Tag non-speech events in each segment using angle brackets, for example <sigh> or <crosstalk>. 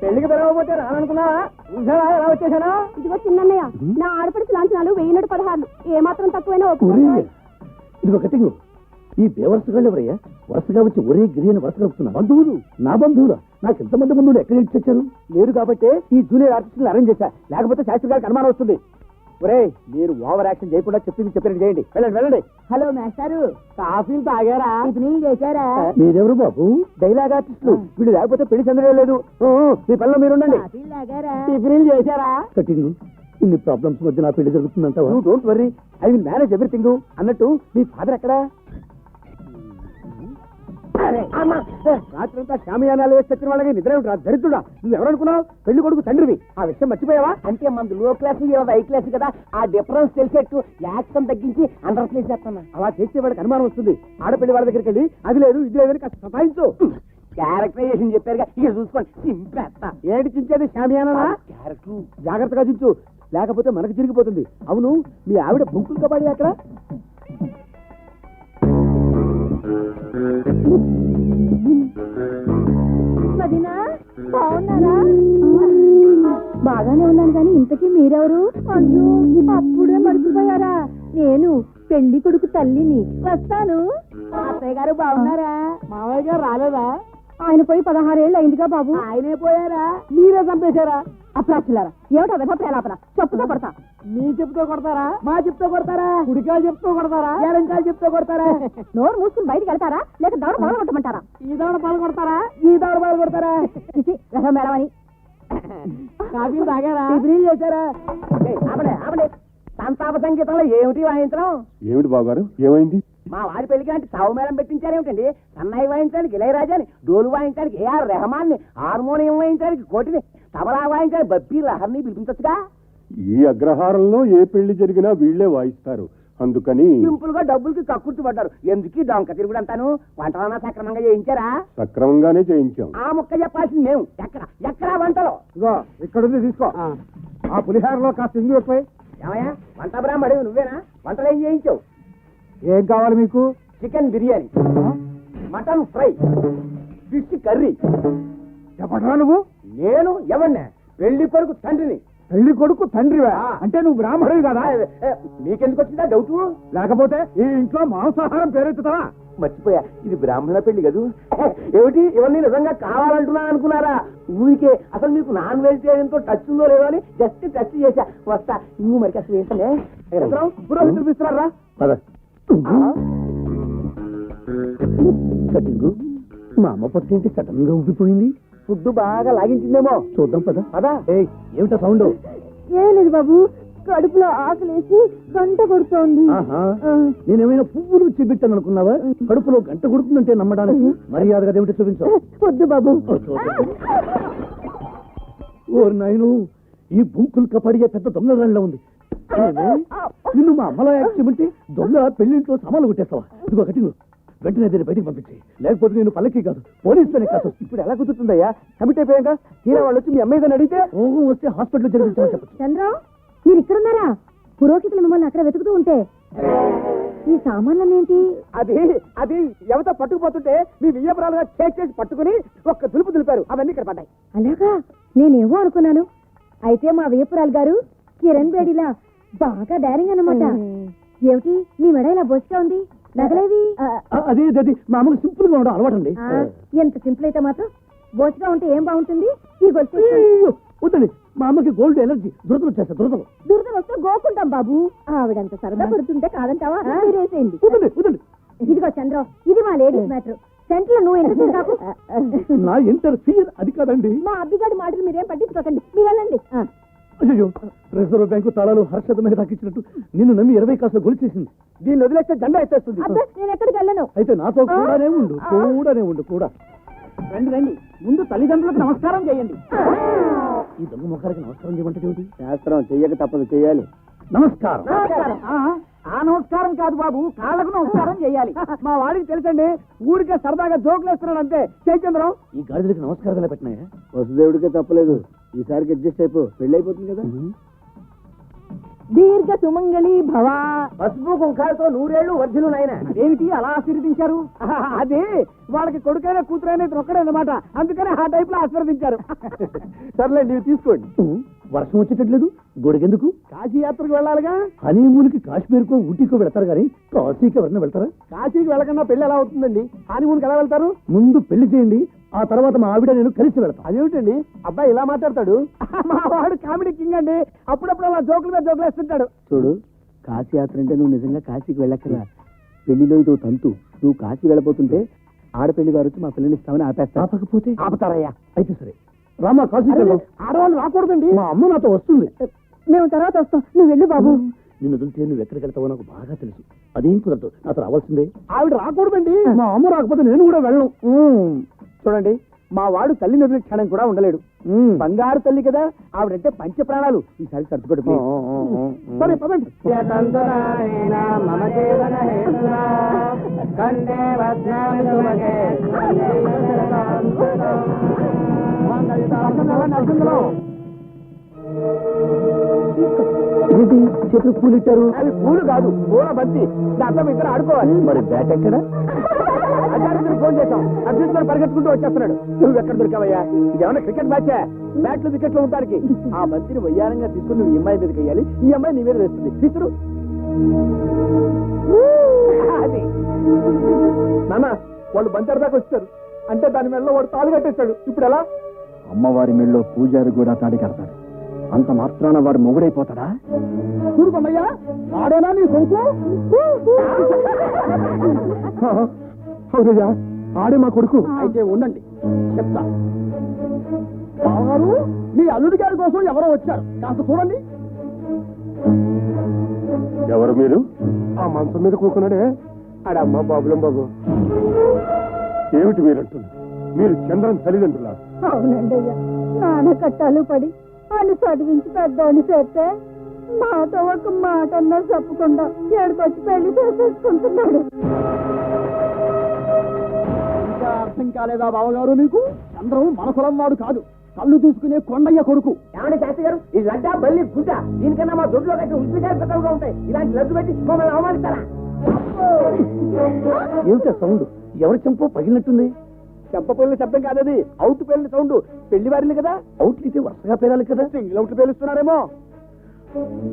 పెళ్ళికి పిలవకపోతే రాననుకున్నావా? చూసావా ఎలా వచ్చేసానా? ఇదిగో చిన్నయ్య నా ఆడపడుచు లాంఛనాలు వెయ్యి నూట పదహారు ఏ మాత్రం తక్కువైనా. ఇది కటింగ్ ఈ బేవర్స్ గాళ్ళు ఎవరయ్యా? వరుసగా వచ్చి ఒరే గిరి అని వరుస కలుపుతున్నా బంధువులు. నా బంధువులా? నాకు ఎంతమంది బంధువులు ఎక్కడ ఇచ్చారు లేరు కాబట్టి ఈ జూనియర్ ఆర్టిస్టులు అరేంజ్ చేశా. లేకపోతే శాస్త్రి గారికి అనుమానం వస్తుంది. ఒరే మీరు ఓవర్ యాక్షన్ చేయకుండా చెప్పింది చెప్పినట్టు చేయండి. వెళ్ళండి వెళ్ళండి. హలో మాస్టారు. కాఫీలు తాగారా? టిఫిన్ చేశారా? మీరెవరు బాబు? డైలాగ్ ఆర్టిస్టులు. వీళ్ళు లేకపోతే పెళ్ళి చంద్రే లేదు. ఊ, ఊ, మీ పనిలో మీరు ఉండండి చేశారా? కటింగ్ ఇన్ని ప్రాబ్లమ్స్ మధ్య నా పెళ్ళి జరుగుతుందంటావా? You don't worry I will manage everything అన్నట్టు మీ ఫాదర్ ఎక్కడా? రాత్రంతా షామియానాలు వేసి చచ్చిన వాళ్ళకి నిద్ర ఏమిటి రా దరిద్రుడా నువ్వు ఎవరనుకున్నావు పెళ్ళి కొడుకు తండ్రివి. ఆ విషయం మర్చిపోయావా? అంటే మనది లో క్లాస్ హై క్లాస్ కదా. ఆ డిఫరెన్స్ తెలిసేట్టు యాక్షన్ తగ్గించి అండర్ ప్లేస్ చేస్తున్నా అలా చేస్తే వాడికి అనుమానం వస్తుంది. ఆడపిల్లి వాళ్ళ దగ్గరికి వెళ్ళి అది లేదు ఇది లేదని కాస్త సతాయించు. క్యారెక్టరైజేషన్ చెప్పారుగా. ఇక చూసుకోండి. ఏడు చించేది షామియానా క్యారెక్టర్ జాగ్రత్తగా చించు. లేకపోతే మనకు చిరిగిపోతుంది. అవును మీ ఆవిడ బుంకులు కబాడి అక్కడ? వదినా బాగున్నారా? బాగానే ఉన్నాను కానీ ఇంతకీ మీరెవరు? అయ్యో అప్పుడే మర్చిపోయారా? నేను పెళ్ళి కొడుకు తల్లిని. వస్తాను. అత్తయ్య గారు బాగున్నారా? మామయ్య గారు రాలేదా? ఆయన పోయి పదహారేళ్ళు అయిందిగా బాబు. ఆయనే పోయారా? మీరే చంపేశారా? అప్రాచులారా ఏమిటో విధ ప్రేలాపన చెప్పుతో పడతా మీ చెప్తూ కొడతారా? మా చెప్తూ కొడతారా? కుడికాయలు చెప్తూ కొడతారా? ఎడంకాయలు చెప్తూ కొడతారా? <laughs> నోరు మూసుకుని బయటికి వెళ్తారా? లేక దౌడ మొదలు కొట్టమంటారా? ఈ దవడ పాలు కొడతారా? ఈ దవడ పాలు కొడతారా? చిచి రసం మేడమని కాఫీలు తాగారా? టిఫిన్లు చేశారా? ఆపడే ఆపడే. సంతాప సంగీతంలో ఏమిటి వాయించడం? ఏమిటి బాగారు ఏమైంది? మా వాడి పెళ్ళికి అంటే సావు మేళం పెట్టించారేమిటండి సన్నాయి వాయించడానికి ఇళయరాజాని డోలు వాయించడానికి ఏఆర్ రెహమాన్ని హార్మోనియం వాయించడానికి కోటిని తబలా వాయించడానికి బప్పి లహర్ని పిలిపించచ్చుగా? ఈ అగ్రహారంలో ఏ పెళ్ళి జరిగినా వీళ్ళే వాయిస్తారు. అందుకని సింపుల్గా డబ్బులకి కక్కుర్తి పడ్డారు. ఎందుకు డొంక తిరుగుడు అంటాను వంటలన్నా సక్రమంగా చేయించారా? సక్రమంగానే చేయించాం. ఆ ముక్క చెప్పాల్సింది మేము. ఎక్కడ? ఎక్కడ వంటలు? ఇగో ఇక్కడుంది తీసుకో. ఆ. పులిహారలో కాస్త ఇంగు ఎక్కువ. ఏమయ్యా? వంట బ్రాహ్మడి నువ్వేనా? వంటలు ఏం చేయించావు? ఏం కావాలి మీకు? Chicken biryani. Mutton fry. Fish curry. చెప్పడరా నువ్వు? నేను ఎవరినే పెళ్ళి కొడుకు తండ్రిని. పెళ్ళి కొడుకు తండ్రివా. అంటే నువ్వు బ్రాహ్మణుడు కదా? మీకెందుకు వచ్చిందా డౌట్? లేకపోతే ఈ ఇంట్లో మాంసాహారం పేరెత్తుతావా? మర్చిపోయా. ఇది బ్రాహ్మణ పెళ్ళి కదూ? ఏమిటి? ఇవన్నీ నిజంగా కావాలంటున్నా అనుకున్నారా? ఊరికే అసలు మీకు నాన్ వెజిటేరియన్తో టచ్ ఉందో లేదో అని జస్ట్ టచ్ చేశా. వస్తా. ఇంగు మరి అసలు ఏంటనే పురోహితులు పద. కటింగ్ మా అమ్మ పట్టేంటి సడన్గా ఉబ్బిపోయింది ఫుడ్ బాగా లాగించిందేమో. చూద్దాం పద. పదా. ఏయ్ ఏమిటా సౌండ్? ఏం లేదు బాబు కడుపులో ఆకలేసి గంట కొడుతోంది. నేనేమైనా పువ్వులు చూపెట్టాను అనుకున్నావా? కడుపులో గంట కొడుతుందంటే నమ్మడానికి మర్యాదగా ఏమిటి చూపించు. వద్దు బాబు. ఓ నాయను ఈ బుంకులు కపడిగే పెద్ద దొంగగాళ్ళ ఉంది. ఏమే? నిన్ను మా అమ్మలో యాక్ట్ చేయమంటే దొంగ పెళ్ళింట్లో సామాన్లు కొట్టేస్తావా? ఇదిగో ఒకటి నువ్వు వెంటనే దీన్ని బయటికి పంపించి. లేకపోతే నేను పల్లకి కాదు పోలీసులనే కాదు. ఇప్పుడు ఎలా కుదురుతుందయ్యా? కమిట్ అయిపోయాక తీరా వాళ్ళు వచ్చి మీ అమ్మాయి అడిగితే? రోగం వస్తే హాస్పిటల్ జరిగించమని చెప్పచ్చు. చంద్ర మీరు ఇక్కడున్నారా? పురోహితులు మిమ్మల్ని అక్కడ వెతుకుతూ ఉంటే ఈ సామాన్లనేంటి అది అది ఎవతో పట్టుకుపోతుంటే మీ వియ్యపురాలుగా చేక్ చేసి పట్టుకుని ఒక్క దులుపు దులిపారు. అవన్నీ ఇక్కడ పడ్డాయి. అలాగా? నేనేమో అనుకున్నాను. అయితే మా వేపురాలు గారు కిరణ్ బేడిలా బాగా డైరింగ్ అన్నమాట. ఏమిటి? మీ మెడ ఇలా బొచ్చుగా ఉంది? నగలేవి? అదే అది మా అమ్మకు సింపుల్గా ఉండడం అలవాటు అండి ఎంత సింపుల్ అయితే మాత్రం బొచ్చుగా ఉంటే ఏం బాగుంటుంది? ఈ గొలుసు వద్దండి. మా అమ్మకి గోల్డ్ ఎలర్జీ దురదలు వచ్చేస్తా దురదలు. దురద వస్తే గోకుంటాం బాబు. ఆవిడంత సరదా పడుతుంటే కాదంటావా? మీరేసేయండి ఇదిగో చంద్ర ఇది మా లేడీస్ మ్యాటర్ సెంటర్ నువ్వు ఎందుకు <laughs> నాకు నా ఇంటర్ఫియర్ అది కాదండి. మా అబ్బిగాడి మాటలు మీరేం పట్టించుకోకండి. మీరు వెళ్ళండి. అయ్యో రిజర్వ్ బ్యాంకు తాళాలు హర్షద మీద నిన్ను నమ్మి ఇరవై కాసులు గొలిచేసింది దీన్ని వదిలేస్తే జెండా ఎత్తేస్తుంది. అబ్బే నేను ఎక్కడికి వెళ్ళను? అయితే నాతో కూడానే ఉండు కూడానే ఉండు కూడా. రండి రండి. ముందు తల్లిదండ్రులకు నమస్కారం చేయండి. ఈ దొంగ ముఖానికి నమస్కారం చేయమంటే ఏమిటి? శాస్త్రం చెయ్యక తప్పదు చెయ్యాలి. నమస్కారం. ఆ, ఆ నమస్కారం కాదు బాబు కాళ్ళకు నమస్కారం చేయాలి. మా వాడికి తెలుసండి ఊరికే సరదాగా జోకులు వేస్తున్నాడు అంతే చైచంద్రం ఈ గాడిదలకి నమస్కారం ఎలా పెట్టినాయా? వసుదేవుడికే తప్పలేదు. ఈసారికి అడ్జస్ట్ అయిపో పెళ్ళి అయిపోతుంది కదా. దీర్ఘ సుమంగళి భవ. పసుపు కుంకాలతో నూరేళ్ళు వర్ధులు నాయన. ఏమిటి అలా ఆశీర్వదించారు? అది వాళ్ళకి కొడుకైన కూతురైన ఒక్కడే అనమాట అందుకని ఆ టైప్లో ఆశీర్వదించారు. సర్లే నీవు తీసుకోండి. వర్షం వచ్చేటట్లేదు. గొడుగెందుకు కాశీ యాత్రకు వెళ్ళాలిగా? హనీమూన్కి కాశ్మీర్కో ఊటీకో వెళ్తారు కానీ కాశీకి ఎవరైనా వెళ్తారా? కాశీకి వెళ్ళకుండా పెళ్ళి ఎలా అవుతుందండి? హానిమూన్కి ఎలా వెళ్తారు? ముందు పెళ్ళి చేయండి ఆ తర్వాత మా ఆవిడ నేను కలిసి వెళ్తాను అదేమిటండి? అబ్బాయి ఇలా మాట్లాడతాడు. <laughs> మా వాడు కామెడీ కింగ్ అండి. అప్పుడప్పుడు అలా జోకులు మీద జోకులు వేస్తుంటాడు. చూడు కాశీ యాత్ర అంటే నువ్వు నిజంగా కాశీకి వెళ్ళక్కరా పెళ్ళిలో ఇదో తంతు. నువ్వు కాశీ వెళ్ళబోతుంటే ఆడపెళ్ళి గారు వచ్చి మా పిల్లని ఇస్తామని ఆపేస్తా ఆపకపోతే? ఆపుతారయ్యా. అయితే సరే. రామా కాశీకి వెళ్దాం ఆడవాళ్ళు రాకూడదండి. మా అమ్మ నాతో వస్తుంది. మేము తర్వాత వస్తాం. నువ్వు వెళ్ళు బాబు. నిన్ను వదిలితే నువ్వు ఎక్కడికి వెళ్తావో నాకు బాగా తెలుసు. అదేం కుదరదు. నాతో రావాల్సిందే. ఆవిడ రాకూడదండి. మా అమ్మ రాకపోతే నేను కూడా వెళ్ళను. చూడండి మా వాడు తల్లిని వదిలిన క్షణం కూడా ఉండలేడు. బంగారు తల్లి కదా ఆవిడంటే పంచ ప్రాణాలు ఈసారి సర్దుకోడు. సరే పదండి. ఏంటి? చేతులు పూలు ఇట్టారు అవి పూలు కాదు పూల బంతి. దాంతో ఇద్దరు ఆడుకోవాలి. మరి బ్యాట్ ఎక్కడ? అధికారికి ఫోన్ చేశాం. గారు పరిగెత్తుకుంటూ వచ్చేస్తున్నాడు. నువ్వు ఎక్కడ దొరికావయ్యా? ఇది ఏమన్నా క్రికెట్ మ్యాచే? బ్యాట్లు వికెట్లు ఉంటానికి ఆ బంతిని వయ్యారంగా తీసుకుని నువ్వు ఈ అమ్మాయి మీదకి వేయాలి ఈ అమ్మాయి నీ మీద వేస్తుంది. తీసురు అది. నాన్న వాళ్ళు బంతి దాకా వచ్చారు అంటే దాని మెడలో వాడు తాళి కట్టేశాడు. ఇప్పుడు ఎలా? అమ్మవారి మెళ్ళో పూజారి కూడా తాడి కడతాడు. అంత మాత్రాన వాడు మొగుడైపోతాడా? చూడుకోమయ్యా వాడేనా నీ కొడుకు? అవునయ్యా ఆడే మా కొడుకు. అయితే ఉండండి చెప్తా. బావగారు మీ అల్లుడి గారి కోసం ఎవరో వచ్చారు. కాస్త చూడండి. ఎవరు మీరు? ఆ మంచం మీద కూకున్నాడే. ఆడమ్మ బాబులం బాబు. ఏమిటి మీరంటున్నారు మీరు చంద్రన్ తల్లిదండ్రులా అవునండి అయ్యా నాన్న కట్టాలు పడి అని చదివించి పెద్దోని చేస్తే మాతో ఒక మాట అన్నా చెప్పకుండా ఏడుకొచ్చి పెళ్ళి చేసేసుకుంటున్నాడు. ఇంకా అర్థం కాలేదా బావగారు నీకు చంద్రం మన కులం వాడు కాదు. కళ్ళు తీసుకునే కొండయ్య కొడుకు. ఏమంటే శాస్త్రి గారు? ఈ లడ్డా బల్లి గుడ్డ దీనికన్నా మా దొడ్లో కట్టిన ఉసిరికాయ పెద్దలుగా ఉంటాయి. ఇలాంటి లడ్డు పెట్టి మమ్మల్ని అవమానిస్తారా? ఏమిటా సౌండ్? ఎవరి చెంపో పగిలినట్టుంది? చెంప పెళ్ళి శబ్దం కాదది. అవుట్ పెళ్ళి సౌండ్ పెళ్ళి వారిని కదా? అవుట్ అయితే వరుసగా పేరాలి కదా? సింగిల్ అవుట్ పేలుస్తున్నారేమో.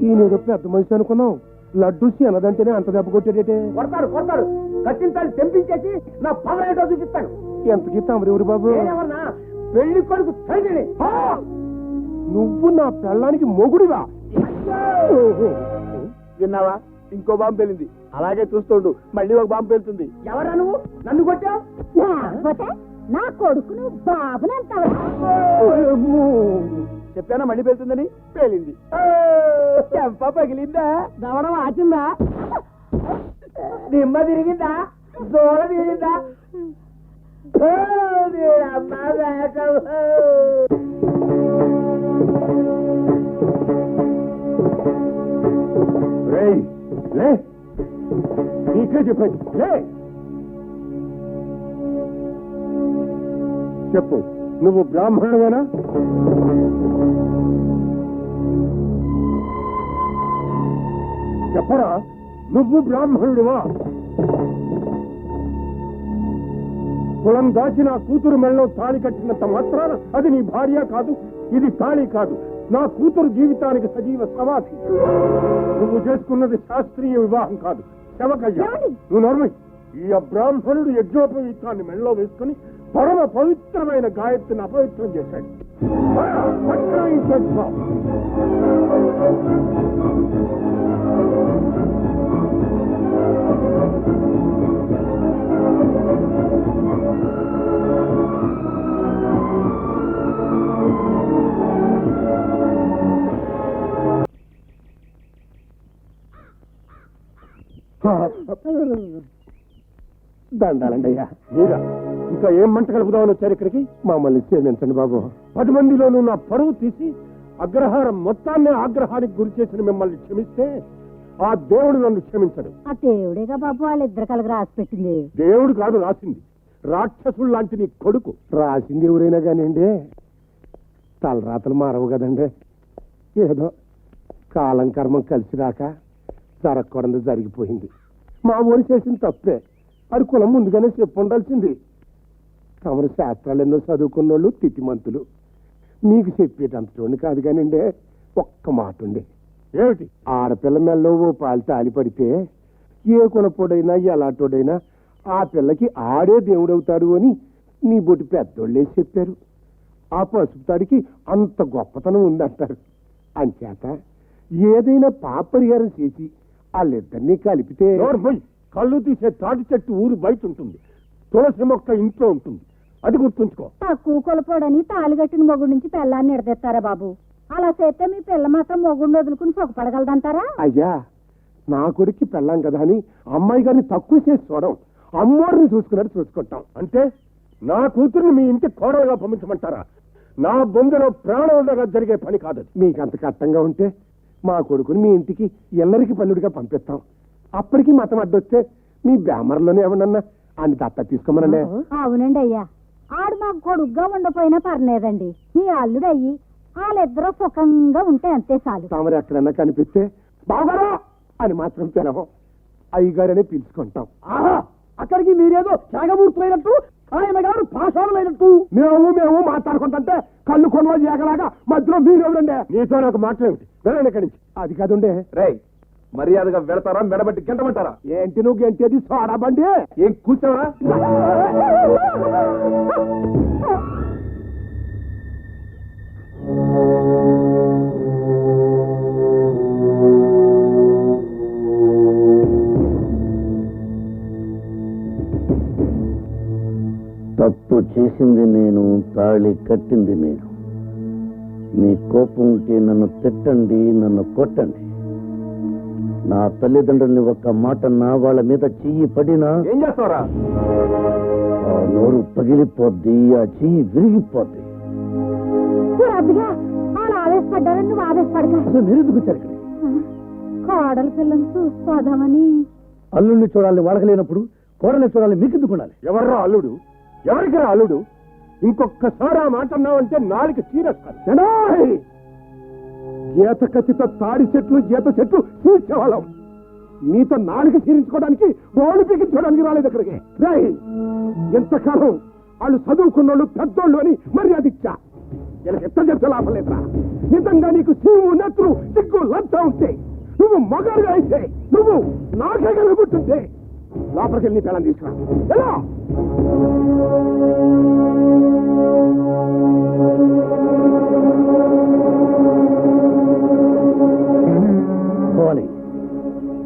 ఈయన ఏదో పెద్ద మనిషి అనుకున్నాం లడ్డూసి అన్నదంటేనే అంత దెబ్బ కొట్టేటేటే కొడతాడు కొడతాడు కట్టిన తాళ్ళు తెంపించేసి నా పవర్ ఏంటో చూపిస్తాను. ఎంతకి తమరెవరు బాబు? నేనేమన్నా పెళ్ళి కొడుకు తండ్రిని. నువ్వు నా పెళ్ళానికి మొగుడివా? విన్నావా? ఇంకో బాంబు పేలింది. అలాగే చూస్తుండు. మళ్ళీ ఒక బాంబు పేలుతుంది. ఎవరా నువ్వు? నన్ను కొట్టావు? నా కొడుకును బాబునంటావా చెప్పానా మళ్ళీ పేలుతుందని? పేలింది. చెంప పగిలిందా? దవడం ఆచిందా? దిమ్మ తిరిగిందా? దూడ తిరిగిందా? ఓ, నీకే లే. చెప్పు. నువ్వు బ్రాహ్మణువేనా? చెప్పరా? నువ్వు బ్రాహ్మణుడివా? కులం దాచి నా కూతురు మెళ్ళలో తాళి కట్టినంత మాత్రాన అది నీ భార్య కాదు ఇది తాళి కాదు. నా కూతురు జీవితానికి సజీవ సమాధి. నువ్వు చేసుకున్నది శాస్త్రీయ వివాహం కాదు. శవకయ్య. నువ్వు నర్మి. ఈ అబ్రాహ్మణుడు యజ్ఞోపవీతాన్ని మెళ్ళలో వేసుకుని పరమ పవిత్రమైన గాయత్రిని అపవిత్రం చేశాడు. ఈ చేస్తాం. దండాలండి అయ్యా మీరా ఇంకా ఏం మంట కలుపుదామని వచ్చారు ఇక్కడికి? మమ్మల్ని క్షమించండి బాబు. పది మందిలోనూ నా పరువు తీసి అగ్రహారం మొత్తాన్ని ఆగ్రహానికి గురి చేసిన మిమ్మల్ని క్షమిస్తే ఆ దేవుడు నన్ను క్షమించడు. ఆ దేవుడేగా బాబు వాళ్ళిద్దరు కలిగి రాసి పెట్టింది. దేవుడు కాదు రాసింది. రాక్షసుడు లాంటి నీ కొడుకు. రాసింది ఎవరైనా కానివ్వండి. తలరాతలు మారవు కదండి. ఏదో కాలం కర్మం కలిసి రాక జరగకూడదు జరిగిపోయింది. మా ఊరు చేసిన తప్పే. అది కులం ముందుగానే చెప్పు ఉండాల్సింది. తమరు శాస్త్రాలు ఎన్నో చదువుకున్నోళ్ళు తిట్టిమంతులు మీకు చెప్పేటంతటోని కాదు కానిండే ఒక్క మాట ఉండే ఏమిటి? ఆడపిల్ల మెల్లో ఓ పాలు తాలి పడితే ఏ కులపోడైనా ఎలాంటోడైనా ఆ పిల్లకి ఆడే దేవుడవుతాడు అని మీ బొట్టి పెద్దోళ్ళే చెప్పారు. ఆ పసుపు తాడికి అంత గొప్పతనం ఉందంటారు. అంచేత ఏదైనా పాపరిహారం చేసి వాళ్ళిద్దరినీ కలిపితే కళ్ళు తీసే తాటి చెట్టు ఊరు బయట ఉంటుంది. తులసి మొక్క ఇంట్లో ఉంటుంది. అది గుర్తుంచుకో. తక్కువ కొలపోడని తాలిగట్టిన మొగుడు నుంచి పెళ్ళాన్ని ఎడదెత్తారా బాబు? అలా చేస్తే మీ పిల్ల మాత్రం మొగుడిని వదులుకుని సుఖపడగలదంటారా? అయ్యా నా కొడుక్కి పెళ్ళాం కదా అని అమ్మాయి గారిని తక్కువ చేసి చూడం. అమ్మోరిని చూసుకున్నట్టు చూసుకుంటాం. అంటే నా కూతుర్ని మీ ఇంటి కోడలుగా పంపించమంటారా? నా బొందలో ప్రాణం ఉండగా జరిగే పని కాదు మీకు అంత కట్టంగా ఉంటే మా కొడుకుని మీ ఇంటికి ఎల్లరికి పల్లుడిగా పంపిస్తాం. అప్పటికి మతం అడ్డొస్తే మీ బ్యామర్లోనే ఏమన్నా అని దత్త తీసుకోమనండి. అవునండి అయ్యా. ఆడు మాకు కొడుగ్గా ఉండపోయినా పర్లేదండి. మీ అల్లుడయ్యి వాళ్ళిద్దరూ సుఖంగా ఉంటే అంతే చాలు. తామరు ఎక్కడన్నా కనిపిస్తే బావగారు! అని మాత్రం పిలవం. అయ్యగారనే పిలుచుకుంటాం. ఆహా! అక్కడికి మీరేదో త్యాగమూర్తులైనట్టు ఆయన గారు పాషాణులైనట్టు మేము మేము మాట్లాడుకుంటుంటే కళ్ళు కొనలో ఏకలాగా మధ్యలో మీరు ఎవరండి నీతో నాకు మాట్లాడేమిటి వెళ్ళండి ఇక్కడి నుంచి. అది కాదుండే. రే మర్యాదగా వెళతారా మెడబట్టి గంటమంటారా? ఏంటి నువ్వు గెంటేది సోడా బండి? ఏం కూర్చోవరా <laughs> తప్పు చేసింది నేను తాళి కట్టింది నేను. మీ కోపం ఉంటే నన్ను తిట్టండి నన్ను కొట్టండి. నా తల్లిదండ్రుల్ని ఒక్క మాటన్నా వాళ్ళ మీద చెయ్యి పడినా ఏం చేస్తావరా? ఆ నోరు పగిలిపోద్ది ఆ చెయ్యి విరిగిపోద్ది. ఆవేశపడ్డారని నువ్వు ఆవేశపడక. అసలు మీరు ఎందుకు వచ్చారు ఇక్కడ కోడల పిల్లని చూసుకోదామని. అల్లుడిని చూడాలని వాడకలేనప్పుడు కోడల్ని చూడాలని మీకెందుకు ఉండాలి? ఎవర్రా అల్లుడు? ఎవరికి రా అల్లుడు ఇంకొక్కసారి ఆ మాట అన్నావంటే నాలుగు చీరేస్తాను. ఈత కత్తితో తాడి చెట్లు ఈత చెట్లు చూసేవాళ్ళం. మీతో నాలుగు చీరించుకోవడానికి గోళ్ళు పీకించుకోవడానికి రాలేదు ఇక్కడికి. రేయ్, ఎంతకాలం వాళ్ళు చదువుకున్నోళ్ళు పెద్దోళ్ళు అని మర్యాద ఇచ్చా. ఇలా ఎంత చెప్తే లాభం లేదురా. నిజంగా నీకు సీము నెత్తులు సిగ్గు లంచా ఉంటే నువ్వు మగాడుగా అయితే నువ్వు నాకే కనుకుంటుంటే లోపలికి వెళ్ళి నీ తీసుకురా. ఎలా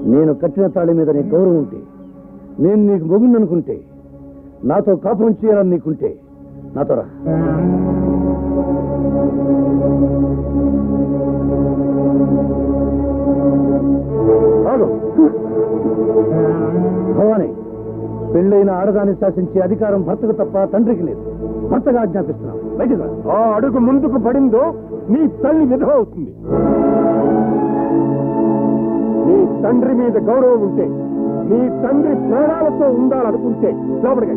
నేను కట్టిన తాళి మీద నీ గౌరవం ఉంటే నేను నీకు మొగుండనుకుంటే నాతో కాపురం చేయాలని నీకుంటే నాతో రా. ఆగు. భవాని పెళ్ళైన ఆడదాన్ని శాసించే అధికారం భర్తకు తప్ప తండ్రికి లేదు. భర్తగా ఆజ్ఞాపిస్తున్నాం ఆ అడుగు ముందుకు పడిందో నీ తల్లి విధవ అవుతుంది. నీ తండ్రి మీద గౌరవం ఉంటే నీ తండ్రి ప్రాణాలతో ఉండాలనుకుంటే లోపలికి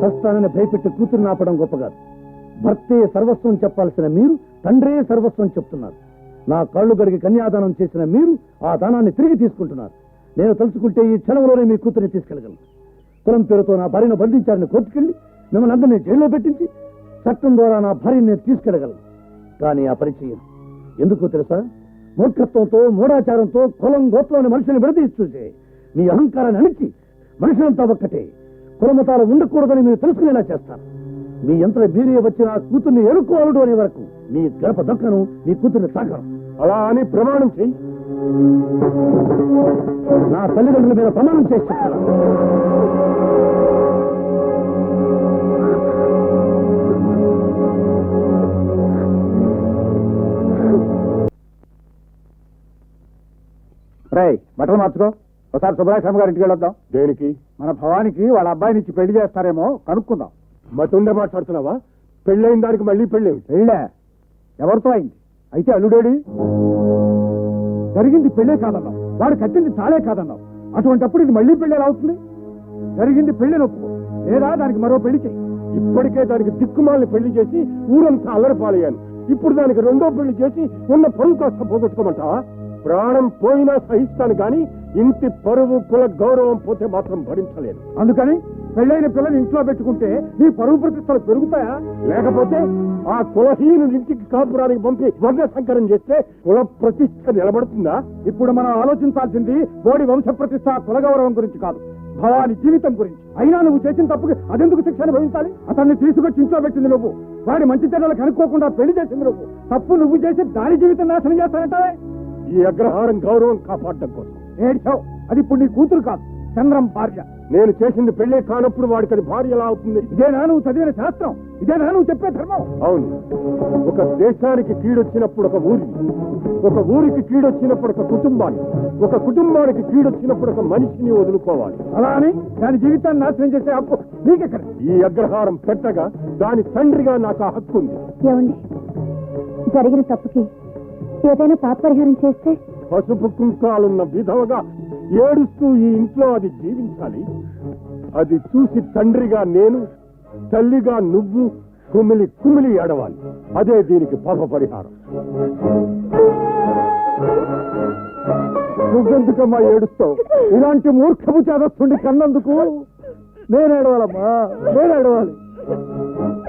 సస్తానని భయపెట్టి కూతురు ఆపడం గొప్ప కాదు. భర్తే సర్వస్వం చెప్పాల్సిన మీరు తండ్రే సర్వస్వం చెప్తున్నారు. నా కళ్ళు కడిగి కన్యాదానం చేసిన మీరు ఆ దానాన్ని తిరిగి తీసుకుంటున్నారు. నేను తలుచుకుంటే ఈ క్షణంలోనే మీ కూతురిని తీసుకెళ్ళగలను. కులం పేరుతో నా భార్యను బంధించారని కోర్టుకెళ్ళి మిమ్మల్ని అందరినీ జైల్లో పెట్టించి చట్టం ద్వారా నా భార్యని నేను తీసుకెళ్ళగలను. కానీ ఆ పరిచయం ఎందుకో తెలుసా? మూర్ఖత్వంతో మూఢాచారంతో కులం గోత్రంలోని మనుషుల్ని విడదీసి చూసే మీ అహంకారాన్ని అణిచి మనుషులంతా ఒక్కటే. కులమతాలు ఉండకూడదని మీరు తెలుసుకునేలా చేస్తారు. మీ యంత్ర మీరే వచ్చిన కూతుర్ని ఎడుకోవాలడు అనే వరకు మీ గడప దక్కను మీ కూతుర్ని సాకను అలా అని ప్రమాణం చెయ్యి. నా తల్లిదండ్రుల మీద ప్రమాణం చేసి రై బట్టలు మార్చుకో. ఒకసారి సుబ్బరాక్షమ్మ గారి ఇంటికి వెళ్ళొద్దాం. దేనికి? మన భవానికి వాళ్ళ అబ్బాయిని ఇచ్చి పెళ్ళి చేస్తారేమో కనుక్కుందాం. మతుండే మాట్లాడుతున్నావా? పెళ్ళైన దానికి మళ్ళీ పెళ్ళేమిటి? పెళ్ళే? ఎవరితో అయింది? అయితే అల్లుడేడి జరిగింది పెళ్ళే కాదన్నావు. వాడు కట్టింది తాళే కాదన్నావు. అటువంటప్పుడు ఇది మళ్ళీ పెళ్ళి ఎలా అవుతుంది? జరిగింది పెళ్ళి ఒప్పుకో. లేదా దానికి మరో పెళ్ళి చేయి. ఇప్పటికే దానికి దిక్కుమాలని పెళ్ళి చేసి ఊరంతా అల్లరిపాలయ్యాను. ఇప్పుడు దానికి రెండో పెళ్ళి చేసి ఉన్న పరువు కాస్త పోగొట్టుకోమంటావా? ప్రాణం పోయినా సహిస్తాను కానీ ఇంటి పరువు కుల గౌరవం పోతే మాత్రం భరించలేను. అందుకని పెళ్ళైన పిల్లని ఇంట్లో పెట్టుకుంటే నీ పరువు ప్రతిష్టలు పెరుగుతాయా? లేకపోతే ఆ కులహీను ఇంటికి కాపురానికి పంపి వర్ణ సంకరం చేస్తే కుల ప్రతిష్ట నిలబడుతుందా? ఇప్పుడు మనం ఆలోచించాల్సింది బోడి వంశ ప్రతిష్ట కుల గౌరవం గురించి కాదు భవాని జీవితం గురించి. అయినా నువ్వు చేసిన తప్పుకి అదెందుకు శిక్ష అనుభవించాలి? అతన్ని తీసుకొచ్చి ఇంట్లో పెట్టింది నువ్వు. వాడి మంచి చెడ్డలు కనుక్కోకుండా పెళ్ళి చేసింది నువ్వు. తప్పు నువ్వు చేసి దాని జీవితం నాశనం చేస్తానంటావే? ఈ అగ్రహారం గౌరవం కాపాడడం కోసం. ఏడ్చావు. అది ఇప్పుడు నీ కూతురు కాదు చంద్రం భార్య. నేను చేసింది పెళ్ళి కానప్పుడు వాడికి అది భార్య ఎలా అవుతుంది? ఇదేనా నువ్వు చదివిన శాస్త్రం. ఇదేనా నువ్వు చెప్పే ధర్మం. అవును. ఒక దేశానికి కీడొచ్చినప్పుడు ఒక ఊరికి ఒక ఊరికి కీడొచ్చినప్పుడు ఒక కుటుంబాన్ని ఒక కుటుంబానికి కీడొచ్చినప్పుడు ఒక మనిషిని వదులుకోవాలి. అలా అని దాని జీవితాన్ని నాశనం చేసే హక్కు నీకెక్కడ? ఈ అగ్రహారం పెట్టగా దాని తండ్రిగా నాకు ఆ హక్కు ఉంది. ఏమండి? జరిగిన తప్పుకి ఏదైనా పాప పరిహారం చేస్తే? పసుపు కుంకాలున్న విధవగా ఏడుస్తూ ఈ ఇంట్లో అది జీవించాలి. అది చూసి తండ్రిగా నేను తల్లిగా నువ్వు కుమిలి కుమిలి ఏడవాలి. అదే దీనికి పాప పరిహారం. నువ్వెందుకమ్మా ఏడుస్తావు? ఇలాంటి మూర్ఖపు చేదస్తుండి కన్నందుకు నేను ఏడవాలమ్మా నేను ఏడవాలి